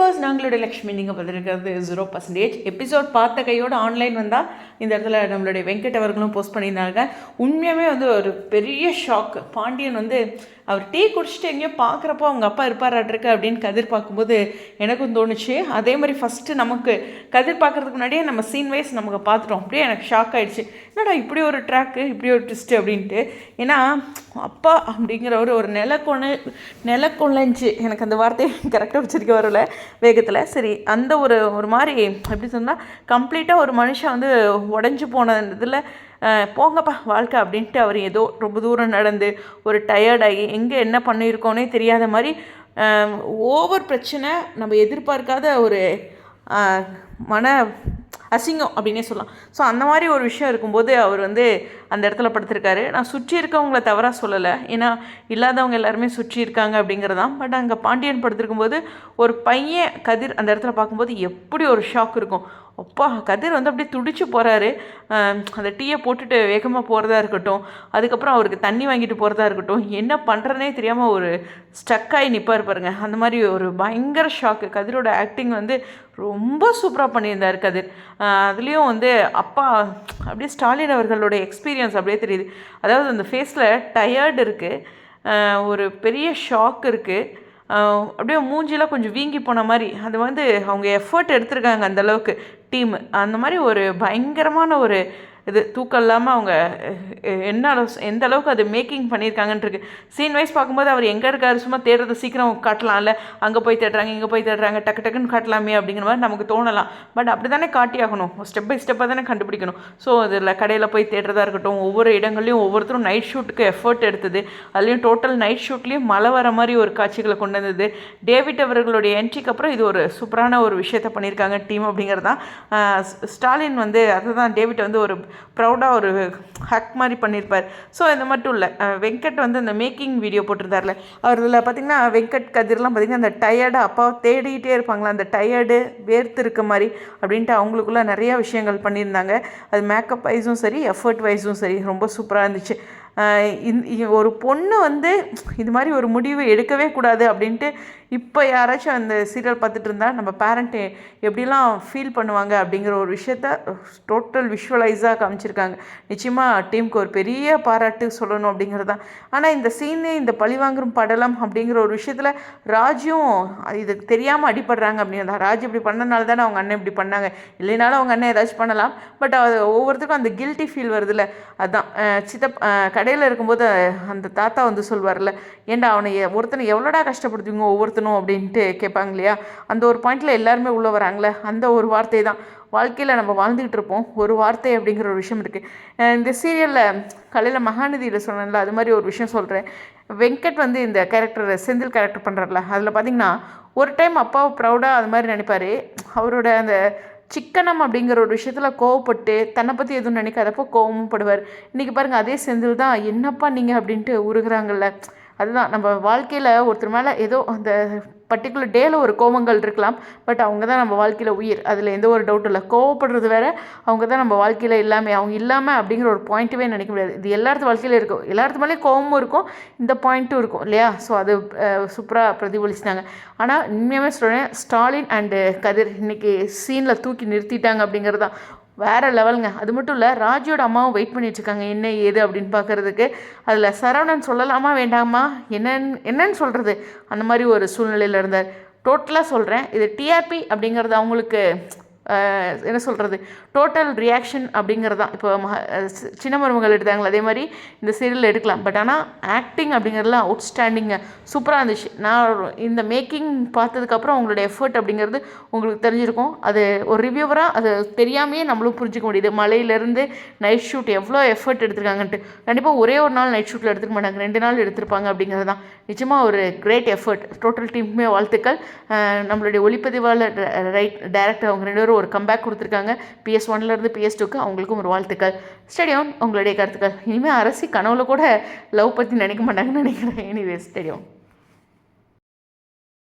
Viewers நாங்களுடைய Lakshmi நீங்கள் பார்த்துருக்கிறது zero percentage episode பார்த்த கையோட ஆன்லைன் வந்தால் இந்த இடத்துல நம்மளுடைய வெங்கட் அவர்களும் போஸ்ட் பண்ணியிருந்தாங்க. உண்மையாகவே வந்து ஒரு பெரிய ஷாக் பாண்டியன் வந்து அவர் டீ குடிச்சிட்டு எங்கேயோ பார்க்குறப்போ அவங்க அப்பா இருப்பாராட்டிருக்கு அப்படின்னு கதிர் பார்க்கும்போது எனக்கும் தோணுச்சு. அதே மாதிரி ஃபஸ்ட்டு நமக்கு கதிர் பார்க்குறதுக்கு முன்னாடியே நம்ம சீன் வைஸ் நமக்கு பார்த்துட்டோம். அப்படியே எனக்கு ஷாக் ஆகிடுச்சு என்னடா இப்படி ஒரு ட்ராக்கு இப்படி ஒரு ட்விஸ்ட்டு அப்படின்ட்டு. ஏன்னா அப்பா அப்படிங்கிற ஒரு ஒரு நிலக்கொண நிலக்கொலைஞ்சு எனக்கு அந்த வார்த்தையை கரெக்டாக வச்சிருக்க வரல. வேகத்தில். சரி அந்த ஒரு ஒரு மாதிரி எப்படி சொன்னால் கம்ப்ளீட்டாக ஒரு மனுஷன் வந்து உடஞ்சி போன இதில் போங்கப்பா வாழ்க்கை அப்படின்ட்டு அவர் ஏதோ ரொம்ப தூரம் நடந்து ஒரு டயர்டாகி எங்கே என்ன பண்ணியிருக்கோன்னே தெரியாத மாதிரி ஓவர் பிரச்சனை நம்ம எதிர்பார்க்காத ஒரு மன அசிங்கம் அப்படின்னே சொல்லலாம். ஸோ அந்த மாதிரி ஒரு விஷயம் இருக்கும்போது அவர் வந்து அந்த இடத்துல படுத்திருக்காரு. நான் சுற்றி இருக்கவங்கள தவறாக சொல்லலை. ஏன்னா இல்லாதவங்க எல்லாருமே சுற்றி இருக்காங்க அப்படிங்கிறதான் பட் அங்கே பாண்டியன் படுத்திருக்கும்போது ஒரு பையன் கதிர் அந்த இடத்துல பார்க்கும்போது எப்படி ஒரு ஷாக் இருக்கும். அப்பா கதிர் வந்து அப்படியே துடிச்சு போகிறாரு அந்த டீயை போட்டுட்டு வேகமாக போகிறதா இருக்கட்டும். அதுக்கப்புறம் அவருக்கு தண்ணி வாங்கிட்டு போகிறதா இருக்கட்டும். என்ன பண்ணுறதுனே தெரியாமல் ஒரு ஸ்டக்காகி நிற்பார் பாருங்க. அந்த மாதிரி ஒரு பயங்கர ஷாக்கு கதிரோட ஆக்டிங் வந்து ரொம்ப சூப்பராக பண்ணியிருந்தார் கதிர். அதுலேயும் வந்து அப்பா அப்படியே ஸ்டாலின் அவர்களோட எக்ஸ்பீரியன்ஸ் அப்படியே தெரியுது. அதாவது அந்த ஃபேஸில் டயர்டு இருக்குது ஒரு பெரிய ஷாக் இருக்குது அப்படியே மூஞ்சிலாம் கொஞ்சம் வீங்கி போன மாதிரி. அது வந்து அவங்க எஃபர்ட் எடுத்திருக்காங்க அந்தளவுக்கு டீம் அந்த மாதிரி ஒரு பயங்கரமான ஒரு இது தூக்கம் இல்லாமல் அவங்க என்ன அளவு எந்த அளவுக்கு அது மேக்கிங் பண்ணியிருக்காங்கன்றிருக்கு சீன் வைஸ் பார்க்கும்போது அவர் எங்கே இருக்காரு? சும்மா தேடுறது சீக்கிரம் காட்டலாம்ல. அங்கே போய் தேடுறாங்க இங்கே போய் தேடுறாங்க டக்கு டக்குன்னு காட்டலாமே அப்படிங்கிற மாதிரி நமக்கு தோணலாம். பட் அப்படி தானே காட்டி ஆகணும் ஸ்டெப் பை ஸ்டெப்பாக தானே கண்டுபிடிக்கணும். ஸோ அதில் கடையில் போய் தேடுறதா இருக்கட்டும் ஒவ்வொரு இடங்கள்லையும் ஒவ்வொருத்தரும் நைட் ஷூட்டுக்கு எஃபர்ட் எடுத்தது. அதுலேயும் டோட்டல் நைட் ஷூட்லேயும் மழை வர மாதிரி ஒரு காட்சிகளை கொண்டு வந்தது. டேவிட் அவர்களுடைய என்ட்ரிக்கு அப்புறம் இது ஒரு சூப்பரான ஒரு விஷயத்தை பண்ணியிருக்காங்க டீம் அப்படிங்கிறது தான் ஸ்- ஸ்டாலின் வந்து அதுதான் டேவிட் வந்து ஒரு ப்ரௌடாக ஒரு ஹக் மாதிரி பண்ணியிருப்பார் ஸோ இது மட்டும் இல்லை. வெங்கட் வந்து அந்த மேக்கிங் வீடியோ போட்டிருந்தார்ல அவர் இதில் பார்த்தீங்கன்னா வெங்கட் கதிர்லாம் பார்த்திங்கன்னா அந்த டயர்டு அப்பாவை தேடிக்கிட்டே இருப்பாங்களா அந்த டயர்டு வேர்த்து இருக்க மாதிரி அப்படின்ட்டு அவங்களுக்குள்ள நிறையா விஷயங்கள் பண்ணியிருந்தாங்க. அது மேக்கப் வைஸும் சரி எஃபர்ட் வைஸும் சரி ரொம்ப சூப்பராக இருந்துச்சு. ஒரு பொண்ணு வந்து இது மாதிரி ஒரு முடிவு எடுக்கவே கூடாது அப்படின்ட்டு இப்போ யாராச்சும் அந்த சீரியல் பார்த்துட்டு இருந்தால் நம்ம பேரண்ட்டு எப்படிலாம் ஃபீல் பண்ணுவாங்க அப்படிங்கிற ஒரு விஷயத்த டோட்டல் விஷுவலைஸாக காமிச்சிருக்காங்க. நிச்சயமாக டீமுக்கு ஒரு பெரிய பாராட்டு சொல்லணும் அப்படிங்கிறது தான் ஆனால் இந்த சீனு இந்த பழிவாங்கும் படலம் அப்படிங்கிற ஒரு விஷயத்தில் ராஜும் இது தெரியாமல் அடிபடுறாங்க அப்படிங்கிறதா ராஜ் இப்படி பண்ணனால தானே அவங்க அண்ணன் இப்படி பண்ணாங்க. இல்லைனாலும் அவங்க அண்ணன் ஏதாச்சும் பண்ணலாம். பட் அது ஒவ்வொருத்தருக்கும் அந்த கில்ட்டி ஃபீல் வருதுல்ல. அதுதான் சித்த கடையில் இருக்கும்போது அந்த தாத்தா வந்து சொல்வார்ல ஏன்டா அவனை ஒருத்தனை எவ்வளோடா கஷ்டப்படுத்துவீங்க ஒவ்வொருத்தனும்? அப்படின்ட்டு கேட்பாங்க இல்லையா? அந்த ஒரு பாயிண்டில் எல்லாருமே உள்ளே வராங்களே அந்த ஒரு வார்த்தை தான். வாழ்க்கையில் நம்ம வாழ்ந்துக்கிட்டு இருப்போம் ஒரு வார்த்தை அப்படிங்கிற ஒரு விஷயம் இருக்குது இந்த சீரியலில் காலையில் மகாநதியில் சொன்னேன்ல அது மாதிரி ஒரு விஷயம் சொல்கிறேன் வெங்கட் வந்து இந்த கேரக்டர் செந்தில் கேரக்டர் பண்ணுறாருல அதில் பார்த்தீங்கன்னா ஒரு டைம் அப்பாவை ப்ரௌடாக அது மாதிரி நினைப்பார். அவரோட அந்த சிக்கனம் அப்படிங்கிற ஒரு விஷயத்தில் கோவப்பட்டு தன்னை பற்றி எதுவும் நினைக்காதப்போ கோவமும் படுவார் இன்றைக்கி பாருங்கள் அதே செந்தில் தான் என்னப்பா நீங்கள் அப்படின்ட்டு உருகிறாங்கல்ல. அதுதான் நம்ம வாழ்க்கையில் ஒருத்தர் மேலே ஏதோ அந்த பர்டிகுலர் டேல ஒரு கோவங்கள் இருக்கலாம் பட் அவங்க தான் நம்ம வாழ்க்கையில் உயிர். அதில் எந்த ஒரு டவுட்டும் இல்லை. கோவப்படுறது வேற அவங்க தான் நம்ம வாழ்க்கையில் இல்லாமல் அவங்க இல்லாமல் அப்படிங்கிற ஒரு பாயிண்ட்டுமே நினைக்க முடியாது. இது எல்லாத்து வாழ்க்கையிலும் இருக்கும் எல்லாத்து மேலேயும் கோவமும் இருக்கும். இந்த பாயிண்ட்டும் இருக்கும் இல்லையா? ஸோ அது சூப்பராக பிரதிபலிச்சிட்டாங்க. ஆனால் உண்மையாகவே சொல்கிறேன் ஸ்டாலின் அண்டு கதிர் இன்னைக்கு சீனில் தூக்கி நிறுத்திட்டாங்க அப்படிங்கிறது தான் வேறு லெவலுங்க. அது மட்டும் இல்லை ராஜியோட அம்மாவும் வெயிட் பண்ணிட்டு என்ன ஏது அப்படின்னு பார்க்குறதுக்கு அதில் சரவணன் சொல்லலாமா வேண்டாமா? என்னன்னு என்னன்னு சொல்கிறது அந்த மாதிரி ஒரு சூழ்நிலையில் இருந்தார். டோட்டலாக சொல்கிறேன் இது டிஆர்பி அப்படிங்கிறது அவங்களுக்கு என்ன சொல்கிறது டோட்டல் ரியாக்ஷன் அப்படிங்கிறது. தான் இப்போ மக சி- சின்ன மருமகள் எடுத்தாங்களே அதே மாதிரி இந்த சீரியல் எடுக்கலாம். பட் ஆனால் ஆக்டிங் அப்படிங்கிறதுலாம் அவுட்ஸ்டாண்டிங்க சூப்பராக இருந்துச்சு. நான் இந்த மேக்கிங் பார்த்ததுக்கப்புறம் உங்களுடைய எஃபர்ட் அப்படிங்கிறது உங்களுக்கு தெரிஞ்சிருக்கும். அது ஒரு ரிவ்யூவராக அது தெரியாமையே நம்மளும் புரிஞ்சுக்க முடியுது. மலையிலேருந்து நைட் ஷூட் எவ்வளோ எஃபர்ட் எடுத்திருக்காங்கன்ட்டு. கண்டிப்பாக ஒரே ஒரு நாள் நைட் ஷூட்டில் எடுத்துக்க மாட்டாங்க. ரெண்டு நாள் எடுத்திருப்பாங்க அப்படிங்கிறது தான். நிச்சயமாக ஒரு கிரேட் எஃபர்ட் டோட்டல் டீமுமே வாழ்த்துக்கள். நம்மளுடைய ஒளிப்பதிவாளர் ரைட் டேரக்டர் அவங்க ரெண்டு பேரும் ஒரு கம்பேக் கொடுத்துருக்காங்க. பிஎஸ் ஒன்லேருந்து பிஎஸ் டூக்கு அவங்களுக்கும் ஒரு வாழ்த்துக்கள். ஸ்டேடியம் உங்களுடைய கருத்துக்கள். இனிமேல் அரசி கனவுல கூட லவ் பற்றி நினைக்க மாட்டாங்கன்னு நினைக்கிறேன். Anyways stadium